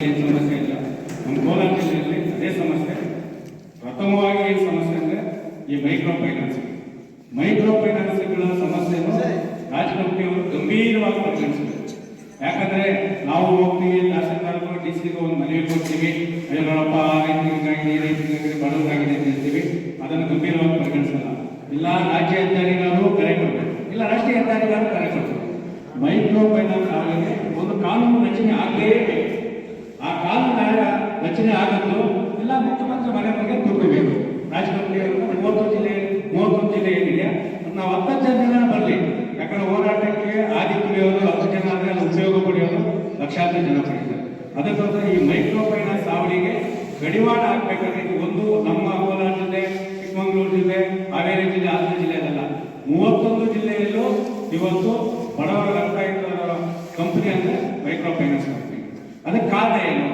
ಸಮಸ್ಯೆ ಇಲ್ಲ ನಮ್ಮ ಕೋಲಾರ ಜಿಲ್ಲೆಯಲ್ಲಿ ಅದೇ ಸಮಸ್ಯೆ ಪ್ರಥಮವಾಗಿ ಏನು ಸಮಸ್ಯೆ ಅಂದರೆ ಈ ಮೈಕ್ರೋ ಫೈನಾನ್ಸ್ ಮೈಕ್ರೋ ಫೈನಾನ್ಸ್ಗಳ ಸಮಸ್ಯೆಯನ್ನು ರಾಜ್ ಕಂಪ್ನಿಯವರು ಗಂಭೀರವಾಗಿ ಪರಿಗಣಿಸಬೇಕು ಯಾಕಂದ್ರೆ ನಾವು ಹೋಗ್ತೀವಿ ತಹಸೀಲ್ದಾರ್ಗೂ ಡಿ ಸಿಗೂ ಒಂದು ಮನವಿ ಕೊಡ್ತೀವಿ ಅಯ್ಯೋ ನೋಡಪ್ಪ ರೈತರಿಗಾಗಿ ರೈತರಿಗಾಗಿ ಬಡವರಾಗಿದೆ ಅಂತ ಹೇಳ್ತೀವಿ ಅದನ್ನು ಗಂಭೀರವಾಗಿ ಪರಿಗಣಿಸಲ್ಲ ಇಲ್ಲ ರಾಜ್ಯ ಹೆದ್ದಾರಿಗಾರು ಕರೆ ಕೊಡಬೇಕು ಇಲ್ಲ ರಾಷ್ಟ್ರೀಯ ಹೆದ್ದಾರಿಗಾರು ಕರೆ ಕೊಡಬೇಕು ಮೈಕ್ರೋ ಫೈನಾನ್ಸ್ ಆಗಲಿಕ್ಕೆ ಒಂದು ಕಾನೂನು ರಚನೆ ಆಗಲೇಬೇಕು ಆ ರಚನೆ ಆಗದ್ದು ಇಲ್ಲ ಮುಖ್ಯಮಂತ್ರಿ ಮನೆ ಮನೆಗೆ ತಲುಪಬೇಕು ರಾಜಕೀಯವರು ಮೂವತ್ತು ಜಿಲ್ಲೆ ಮೂವತ್ತೊಂದು ಜಿಲ್ಲೆ ಏನಿದೆ, ನಾವು ಹತ್ತತ್ತು ಜನ ಬರಲಿ. ಯಾಕಂದ್ರೆ ಹೋರಾಟಕ್ಕೆ ಆದಿತ್ಯವರು ಹತ್ತು ಜನ ಆದರೆ ಉಪಯೋಗ ಪಡೆಯೋರು ಲಕ್ಷಾಂತರ ಜನ ಪಡಿತಾರೆ ಅದಕ್ಕೋಸ್ಕರ ಈ ಮೈಕ್ರೋ ಫೈನಾನ್ಸ್ ಅವರಿಗೆ ಕಡಿವಾಣ ಹಾಕ್ಬೇಕಾದ್ರೆ ಒಂದು ನಮ್ಮ ಕೋಲಾರ ಜಿಲ್ಲೆ, ಚಿಕ್ಕಮಗಳೂರು ಜಿಲ್ಲೆ, ಹಾವೇರಿ ಜಿಲ್ಲೆ, ಹಾಸನ ಜಿಲ್ಲೆ ಅದಲ್ಲ ಮೂವತ್ತೊಂದು ಜಿಲ್ಲೆಯಲ್ಲೂ ಇವತ್ತು ಬಡವರ ಕಂಪನಿ ಅಂದರೆ ಮೈಕ್ರೋ ಫೈನಾನ್ಸ್ ಕಂಪನಿ ಅದಕ್ಕೆ ಕಾರಣ ಏನು?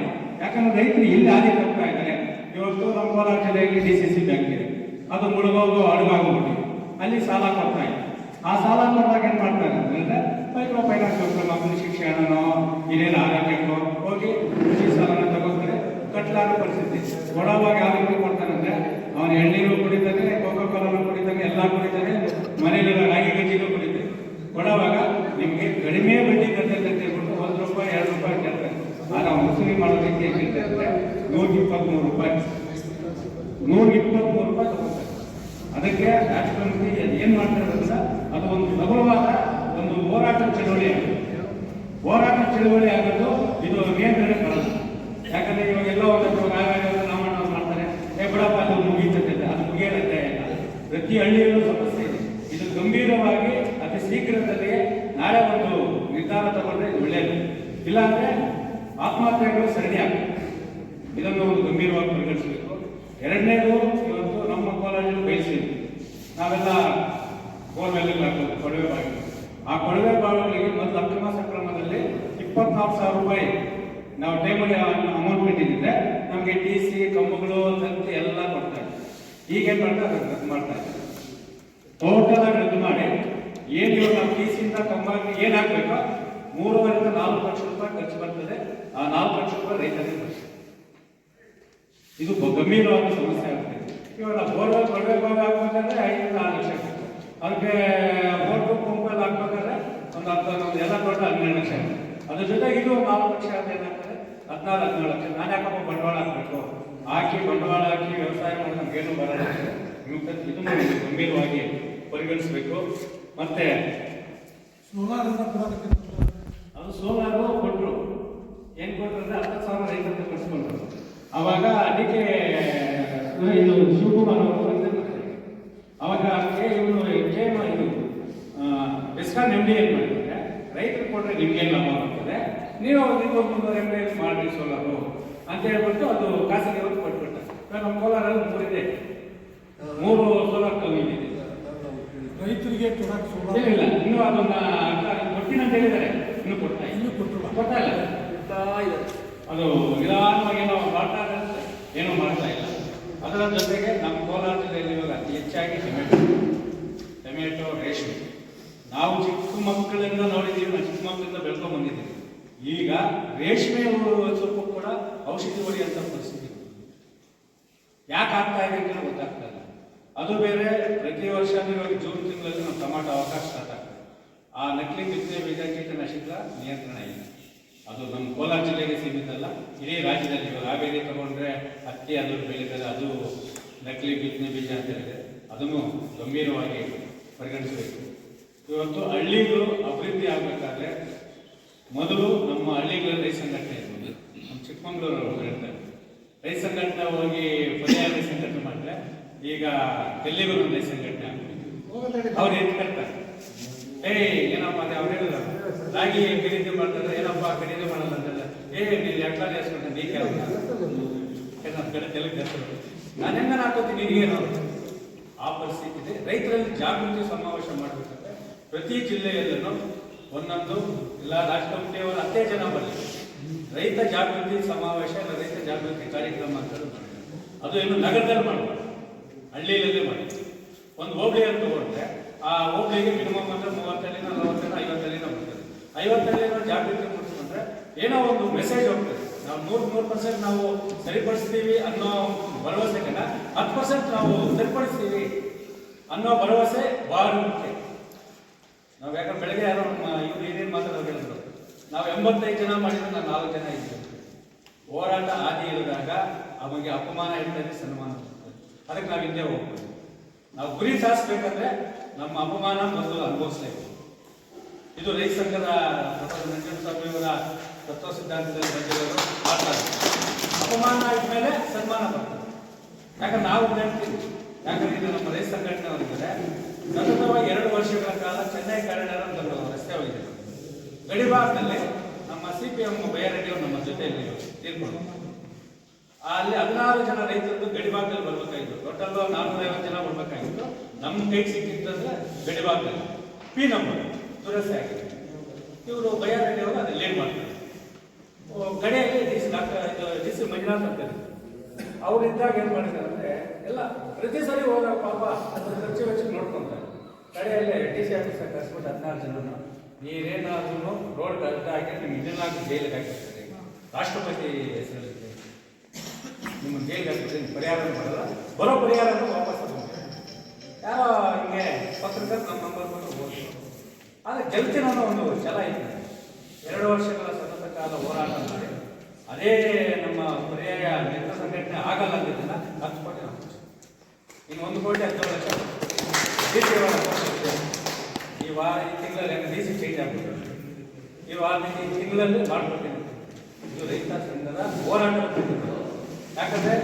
ಯಾಕಂದ್ರೆ ರೈತರು ಇಲ್ಲಿ ಹಾದಿ ತಪ್ತಾ ಇದ್ದಾರೆ? ಇವತ್ತು ನಮ್ಮ ಕೋಲಾರ ಜಿಲ್ಲೆಯಲ್ಲಿ ಡಿ ಸಿ ಸಿ ಬ್ಯಾಂಕ್ ಇದೆ. ಅದು ಮುಳುಗೋಗೋ ಅಡುಗಾಗೋಗ್ಬಿಟ್ಟು ಅಲ್ಲಿ ಸಾಲ ಕೊಡ್ತಾ ಇದೆ. ಆ ಸಾಲ ಕೊಟ್ಟಾಗ ಏನ್ ಮಾಡ್ತಾರೆ ಅಂದ್ರೆ ಮೈಕ್ರೋ ಫೈನಾನ್ಸ್ ಮಕ್ಕಳ ಶಿಕ್ಷಣನೋ ಏನೇನು ಆರೋಗ್ಯಕ್ಕೋ, ಹೋಗಿ ಕೃಷಿ ಸಾಲನ ತಗೋತಾರೆ. ಕಟ್ಲಾರ ಪರಿಸ್ಥಿತಿ. ಯಾವ ರೀತಿ ಕೊಡ್ತಾನಂದ್ರೆ ಅವನು ಎಳ್ನೀರು ಕುಡಿತಾನೆ ಕೋಕೋ ಕೋಲಾನು ಕುಡಿತಾನೆ ಎಲ್ಲ ಕುಡಿತಾನೆ ಮನೇಲಿರೋ ರಾಗಿ ಗಂಜಿನೂ ಕುಡಿತಾನೆ ಕೊಡವಾಗ ನಿಮಗೆ ಕಡಿಮೆ ಬಡ್ಡಿ ಅಂತ ಹೇಳ್ಬಿಟ್ಟು, ಒಂದು ರೂಪಾಯಿ, ಎರಡು ರೂಪಾಯಿ ಅವ್ನು ವಸೂಲಿ ಮಾಡೋದಕ್ಕೆ ಹೇಳ್ತಾರೆ ನೂರ ಇಪ್ಪತ್ಮೂರು ರೂಪಾಯಿ. ನೂರ ಇಪ್ಪತ್ಮೂರು ರೂಪಾಯಿ ತಗೋತಾರೆ ಅದಕ್ಕೆ ರಾಷ್ಟ್ರಪತಿ ಏನ್ ಮಾಡ್ತಾರೆ ಅಂದ್ರೆ ಅದು ಒಂದು ಪ್ರಬಲವಾದ ಒಂದು ಹೋರಾಟ ಚಳವಳಿ ಹೋರಾಟ ಚಳವಳಿ ಆಗೋದು ಇದು ನಿಯಂತ್ರಣ ಬರಲ್ಲ ಯಾಕಂದ್ರೆ ಇವಾಗ ಎಲ್ಲ ಒಂದು ರಾಮಣ್ಣ ಮಾಡ್ತಾರೆ. ಏ ಬಿಡಪ್ಪ, ಅದು ಮುಗೀತದೆ ಅದು ಮುಗಿಯಲತ್ತೆ ಪ್ರತಿ ಹಳ್ಳಿಯಲ್ಲೂ ಸಮಸ್ಯೆ ಇದೆ. ಇದು ಗಂಭೀರವಾಗಿ ಅತಿ ಶೀಘ್ರದಲ್ಲಿ ನಾಳೆ ಒಂದು ನಿರ್ಧಾರ ತಗೊಂಡ್ರೆ ಒಳ್ಳೆಯದು ಇಲ್ಲಾಂದ್ರೆ ಆತ್ಮಹತ್ಯೆಗಳು ಸರಣಿ ಆಗ್ತದೆ ಇದನ್ನು ಒಂದು ಗಂಭೀರವಾಗಿ ಪರಿಗಣಿಸಬೇಕು. ಎರಡನೇದು, ಇವತ್ತು ನಮ್ಮ ಕಾಲೇಜಲ್ಲಿ ಬಯಸಿದ್ವಿ ನಾವೆಲ್ಲ ಬೋರ್ವೆಲ್ ಹಾಕೋದು ಕೊಳವೆ ಬಾವಿ ಆ ಕೊಳವೆ ಬಾವಿಗಳಿಗೆ ಮೊದಲು ಅಕ್ರಮ ಸಕ್ರಮದಲ್ಲಿ ಇಪ್ಪತ್ನಾಲ್ಕು ಸಾವಿರ ರೂಪಾಯಿ ನಾವು ಟೇಬಲ್ ಅಮೌಂಟ್ ಕಟ್ಟಿದ್ರೆ ನಮಗೆ ಟಿ ಸಿ, ಕಂಬಗಳು, ತಂತಿ ಎಲ್ಲ ಕೊಡ್ತಾ ಇದ್ರು. ಈಗ ಏನ್ ಮಾಡ್ತಾರೆ ರದ್ದು ಮಾಡ್ತಾ ಇದ್ದಾರೆ. ಟೋಟಲ್ ರದ್ದು ಮಾಡಿ, ಏನು ಇವತ್ತು ನಾವು ಟಿ ಸಿಯಿಂದ ಕಂಬಕ್ಕೆ ಏನು ಹಾಕ್ಬೇಕೋ? ಮೂರುವರೆಯಿಂದ ನಾಲ್ಕು ಲಕ್ಷ ರೂಪಾಯಿ ಖರ್ಚು ಬರ್ತದೆ. ಆ ನಾಲ್ಕು ಲಕ್ಷ ರೂಪಾಯಿ ರೈತರಿಗೆ ಬರ್ತದೆ ಇದು ಗಂಭೀರವಾದ ಸಮಸ್ಯೆ ಆಗ್ತದೆ ಇವಾಗ ಬೋರ್ವೆಲ್ ಬಾವಿ ಹಾಕ್ಬೇಕಂದ್ರೆ ಐದರಿಂದ ಆರು ಲಕ್ಷ ಆಗ್ತದೆ ಅದಕ್ಕೆ ಬೋರ್ವೆಲ್ ಪಂಪಲ್ಲಿ ಹಾಕ್ಬೇಕಾದ್ರೆ ಒಂದು ಹತ್ತು, ಒಂದು ಎಲ್ಲ ಕೊಟ್ಟು ಹನ್ನೆರಡು ಲಕ್ಷ ಅದ್ರ ಜೊತೆಗೆ ಇದು ನಾಲ್ಕು ಲಕ್ಷ ಆದ್ರೆ ಏನಾಗ್ತದೆ? ಹದಿನಾರು, ಹದಿನೇಳು ಲಕ್ಷ. ನಾನು ಯಾಕಪ್ಪ ಬಂಡವಾಳ ಹಾಕಬೇಕು? ಹಾಕಿ ಬಂಡವಾಳ ಹಾಕಿ ವ್ಯವಸಾಯ ಮಾಡಿ ನಮಗೇನು ಬರಲ್ಲ. ಮಾಡಿ ಗಂಭೀರವಾಗಿ ಪರಿಗಣಿಸಬೇಕು. ಮತ್ತೆ ಸೋಲಾರ್ ಸೋಲಾರು ಕೊಟ್ಟರು ಏನು ಕೊಟ್ರು ಅಂದ್ರೆ ಹತ್ತು ಸಾವಿರ ರೈತರು ಕಳಿಸ್ಕೊಂಡ್ರು. ಅವಾಗ ಅದಕ್ಕೆ ಇದು ಶಿವಕುಮಾರ್ ಅವರು. ಅವಾಗ ಇವನು ಕೆ ಇದು ಬೆಸ್ಕಾನ್ ಎಂ ಡಿ ಏನ್ ಮಾಡಿದ್ರೆ ರೈತರು ಕೊಟ್ರೆ ನಿಮ್ಗೆ ಲಾಭ ಆಗ್ತದೆ? ನೀವು ಅವ್ರಿಗೆ ಮುನ್ನೂರು ಎಂ ಎಲ್ ಮಾಡಿ ಸೋಲಾರು ಅಂತ ಹೇಳ್ಬಿಟ್ಟು ಅದು ಖಾಸಗಿ ಅವ್ರಿಗೆ ಕೊಟ್ಬಿಟ್ಟ ನಮ್ಮ ಕೋಲಾರಲ್ಲಿ ಮೂರಿದೆ ಮೂರು ಸೋಲಾರ್ ಕಮ್ಮಿ ಇದೆ. ರೈತರಿಗೆ ಕೊಡಕ್ಕೆ ಇಲ್ಲ ಇನ್ನೂ ಅದನ್ನ ಕೊಟ್ಟಿನ ಅಂತ ಹೇಳಿದ್ದಾರೆ. ಇನ್ನೂ ಕೊಡ್ತಾ ಕೊಟ್ಟು ಇನ್ನೂ ಕೊಟ್ಟಿಲ್ಲ. ಕೊಡ್ತಾ ಇದೆ. ಅದು ನಿಧಾನವಾಗಿ ಏನೋ ಮಾಡ್ತಾ ಏನೂ ಮಾಡ್ತಾ ಇಲ್ಲ. ಅದರ ಜೊತೆಗೆ ನಮ್ಮ ಕೋಲಾರ ಜಿಲ್ಲೆಯಲ್ಲಿ ಇವಾಗ ಅತಿ ಹೆಚ್ಚಾಗಿ ಟೊಮೆಟೊ ಟೊಮೆಟೊ ರೇಷ್ಮೆ. ನಾವು ಚಿಕ್ಕ ಮಕ್ಕಳಿಂದ ನೋಡಿದ್ದೀವಿ ನಾವು ಚಿಕ್ಕ ಮಕ್ಕಳಿಂದ ಬೆಳ್ಕೊಂಡು ಬಂದಿದ್ದೀವಿ. ಈಗ ರೇಷ್ಮೆ ಸ್ವಲ್ಪ ಕೂಡ ಔಷಧಿ ಹೊಡೆಯುವಂಥ ಪರಿಸ್ಥಿತಿ. ಯಾಕೆ ಆಗ್ತಾ ಇದೆ ಅಂತ ಗೊತ್ತಾಗ್ತಾ ಇಲ್ಲ. ಅದು ಬೇರೆ ಪ್ರತಿ ವರ್ಷ ಇವಾಗ ಜೂನ್ ತಿಂಗಳಲ್ಲಿ ನಾವು ಟೊಮಾಟೊ ಅವಕಾಶ ಆ ನಕಲಿ ಬಿತ್ತನೆ ಬೀಜ ಕೀಟನಾಶಕ ನಿಯಂತ್ರಣ ಇಲ್ಲ. ಅದು ನಮ್ಮ ಕೋಲಾರ ಜಿಲ್ಲೆಗೆ ಸೀಮಿತ ಅಲ್ಲ, ಇಡೀ ರಾಜ್ಯದಲ್ಲಿ ಇವಾಗ ಹಾವೇರಿ ತಗೊಂಡ್ರೆ ಹತ್ತಿ ಅದು ಬೆಳೀತಾರೆ ಅದು ನಕಲಿ ಬಿತ್ತನೆ ಬೀಜ ಅಂತ ಹೇಳಿದೆ ಅದನ್ನು ಗಂಭೀರವಾಗಿ ಪರಿಗಣಿಸಬೇಕು. ಇವತ್ತು ಹಳ್ಳಿಗಳು ಅಭಿವೃದ್ಧಿ ಆಗಬೇಕಾದ್ರೆ ಮೊದಲು ನಮ್ಮ ಹಳ್ಳಿಗಳಲ್ಲಿ ಸಂಘಟನೆ ಇರ್ಬೋದು. ನಮ್ಮ ಚಿಕ್ಕಮಂಗ್ಳೂರು ಹೇಳ್ತಾರೆ. ರೈತ ಸಂಘಟನೆ ಹೋಗಿ ಪರ್ಯಾಯ ರೈತ ಸಂಘಟನೆ ಮಾಡಿದ್ರೆ ಈಗ ತೆಲ್ಲಿಗೂ ರೈತ ಸಂಘಟನೆ ಆಗ್ಬೋದು. ಅವ್ರು ಎದ್ದು ಏಯ್, ಏನಪ್ಪ, ಅದೇ ಅವ್ರು ಹೇಳಿದ್ರು. ರಾಗಿ ಖರೀದಿ ಮಾಡ್ತಾರೆ, ಏನಪ್ಪ, ಖರೀದಿ ಮಾಡಲ್ಲ ಅಂತಲ್ಲ ಏ, ನೀನು ಎಟ್ಲ ಜಾಸ್ತಿ ನೀ ಕೆಲಸ ನಮ್ಮ ಕಡೆ ನಾನು ಹೆಂಗ ಹಾಕೋತೀನಿ ನೀನೇನು ಆ ಪರಿಸ್ಥಿತಿ ಇದೆ. ರೈತರಲ್ಲಿ ಜಾಗೃತಿ ಸಮಾವೇಶ ಮಾಡಬೇಕಂದ್ರೆ ಪ್ರತಿ ಜಿಲ್ಲೆಯಲ್ಲೂ ಒಂದೊಂದು ಇಲ್ಲ ರಾಜ್ ಅತ್ತೇ ಜನ ಬರಲಿ. ರೈತ ಜಾಗೃತಿ ಸಮಾವೇಶ ಇಲ್ಲ, ರೈತ ಜಾಗೃತಿ ಕಾರ್ಯಕ್ರಮ ಅಂತ ಅದು ಏನು ನಗರದಲ್ಲಿ ಮಾಡಬಾರ್ದು ಹಳ್ಳಿಯಲ್ಲೇ ಮಾಡಿ ಒಂದು ಹೋಬಳಿ ಅಂತ ತಗೊಂಡ್ರೆ ಆ ಹೋಟ್ಲಿಗೆ ಮಿನಿಮಮ್ ಅಂದ್ರೆ ಮೂವತ್ತಲ್ಲಿನ ನಲವತ್ತೈದು ಐವತ್ತಲ್ಲಿನ ಬರ್ತದೆ. ಐವತ್ತಲ್ಲಿನ ಜಾಗೃತಿ ಮೂಡಿಸ್ಕೊಂಡ್ರೆ ಏನೋ ಒಂದು ಮೆಸೇಜ್ ಹೋಗ್ತದೆ. ನಾವು ನೂರು ನೂರು ಪರ್ಸೆಂಟ್ ನಾವು ಸರಿಪಡಿಸ್ತೀವಿ ಅನ್ನೋ ಭರವಸೆಗನ್ನ ಹತ್ತು ಪರ್ಸೆಂಟ್ ನಾವು ಸರಿಪಡಿಸ್ತೀವಿ ಅನ್ನೋ ಭರವಸೆ ಬಹಳ ಮುಖ್ಯ. ನಾವು ಯಾಕಂದ್ರೆ ಬೆಳಗ್ಗೆ ಯಾರೋ ಇವ್ರು ಏನೇನು ಮಾತಾಡೋದು ಹೇಳಿದ್ರು. ನಾವು ಎಂಬತ್ತೈದು ಜನ ಮಾಡಿದ್ರೆ, ನಾವು ನಾಲ್ಕು ಜನ ಇದ್ದೀವಿ ಹೋರಾಟ ಆದಿ ಇಳಿದಾಗ ಅವರಿಗೆ ಅಪಮಾನ ಇರ್ತದೆ ಸನ್ಮಾನ ಅದಕ್ಕೆ ನಾವು ಹಿಂದೆ ಹೋಗ್ಬೋದು ನಾವು ಗುರಿ ಸಾಧಿಸ್ಬೇಕಂದ್ರೆ ನಮ್ಮ ಅಪಮಾನ ಮೊದಲು ಅನುಭವಿಸಲೇಬೇಕು ಇದು ರೈತ ಸಂಘದ ಪ್ರೊಫೆಸರ್ ನಂಜನಸ್ವಾಮಿ ಅವರ ತತ್ವ ಸಿದ್ಧಾಂತದಲ್ಲಿ ಬಂದಿರೋರು ಮಾತಾಡ ಅಪಮಾನ ಆದ್ಮೇಲೆ ಸನ್ಮಾನ ಬರ್ತದೆ. ಯಾಕಂದ್ರೆ ನಾವು ಹೇಳ್ತೀವಿ ಯಾಕಂದ್ರೆ ಇದು ನಮ್ಮ ರೈತ ಸಂಘಟನೆ ಅವರಿದ್ದಾರೆ ಸತತವಾಗಿ ಎರಡು ವರ್ಷಗಳ ಕಾಲ ಚೆನ್ನೈ ಕಾರಿಡಾರ್ ರಸ್ತೆ ಹೋಗಿದೆ. ಗಡಿಭಾಗದಲ್ಲಿ ನಮ್ಮ ಸಿ ಪಿ ಎಂ ಬೈರೆಡ್ಡಿ ಅವರು ನಮ್ಮ ಜೊತೆಯಲ್ಲಿ ತೀರ್ಕೊಂಡು ಅಲ್ಲಿ ಹದಿನಾರು ಜನ ರೈತರದ್ದು ಗಡಿಭಾಗದಲ್ಲಿ ಬರ್ಬೇಕಾಗಿತ್ತು. ಟೋಟಲ್ ಐವತ್ತು ಜನ ಬರ್ಬೇಕಾಗಿತ್ತು. ನಮ್ಮ ಕೈಗೆ ಸಿಕ್ಕಿತ್ತಂದ್ರೆ ಗಡಿಭಾಗದಲ್ಲಿ ಪಿ ನಂಬರ್ ದುರಸ್ತಿ ಆಗಿದೆ. ಇವರು ಅವರು ಲೇಟ್ ಲೀಡ್ ಮಾಡ್ತಾರೆ. ಕಡೆಯಲ್ಲಿ D C doctor D C Manjunath ಅಂತ ಇದ್ರು. ಅವ್ರು ಇದ್ದಾಗ ಏನು ಮಾಡಿದ್ದಾರೆ ಅಂದ್ರೆ, ಎಲ್ಲ ಪ್ರತಿ ಸರಿ ಹೋದಾಗ ಪಾಪ ಅದ್ರ ಖರ್ಚು ವೆಚ್ಚ ನೋಡ್ಕೊಂತಾರೆ. ಕಡೆಯಲ್ಲೇ ಡಿ ಸಿ ಆಫೀಸರ್ ಕರ್ಸ್ಬಿಟ್ಟು ಹದಿನಾರು ಜನನು. ನೀವೇನಾದ್ರೂ ರೋಡ್ ಅಡ್ಡ ಹಾಕಿ ನಿಮ್ಗೆ ಇದನ್ನಾಗಿ ಜೈಲಿಗೆ ಹಾಕಿರ್ತಾರೆ. ರಾಷ್ಟ್ರಪತಿ ಹೆಸರಲ್ಲಿ. ನಿಮ್ಮ ಜೈಲಿಗೆ ನೀವು ಪರಿಹಾರ ಮಾಡಲ್ಲ. ಬರೋ ಪರಿಹಾರನೂ ವಾಪಸ್ ಯಾರೋ ಹಿಂಗೆ ಪತ್ರಕರ್ತ ನಮ್ಮ ನಂಬರ್ ಕೊಟ್ಟು ಹೋದ್ರು. ಆದರೆ ಗೆಲ್ತೀನಿ ಅನ್ನೋ ಒಂದು ಛಲ ಇದೆ. ಎರಡು ವರ್ಷಗಳ ಸತತ ಕಾಲ ಹೋರಾಟ ಮಾಡಿ, ಅದೇ ನಮ್ಮ ಪರ್ಯಾಯ ಮಿತ್ರ ಸಂಘಟನೆ ಆಗಲ್ಲ ಅಂದಿದ್ದನ್ನ ಹತ್ತು ಕೋಟಿ ನಾವು. ಇನ್ನು ಒಂದು ಕೋಟಿ ಹತ್ತು ಲಕ್ಷ ಈ ವಾರ, ಈ ತಿಂಗಳಲ್ಲಿ ಡಿ ಸಿ ಚೇಂಜ್ ಆಗ್ಬಿಟ್ಟು ಈ ವಾರ, ಈ ತಿಂಗಳಲ್ಲಿ ಮಾಡ್ಕೊಡ್ತೀನಿ ಇದು ರೈತ ಸಂಘದ ಹೋರಾಟ ಯಾಕಂದ್ರೆ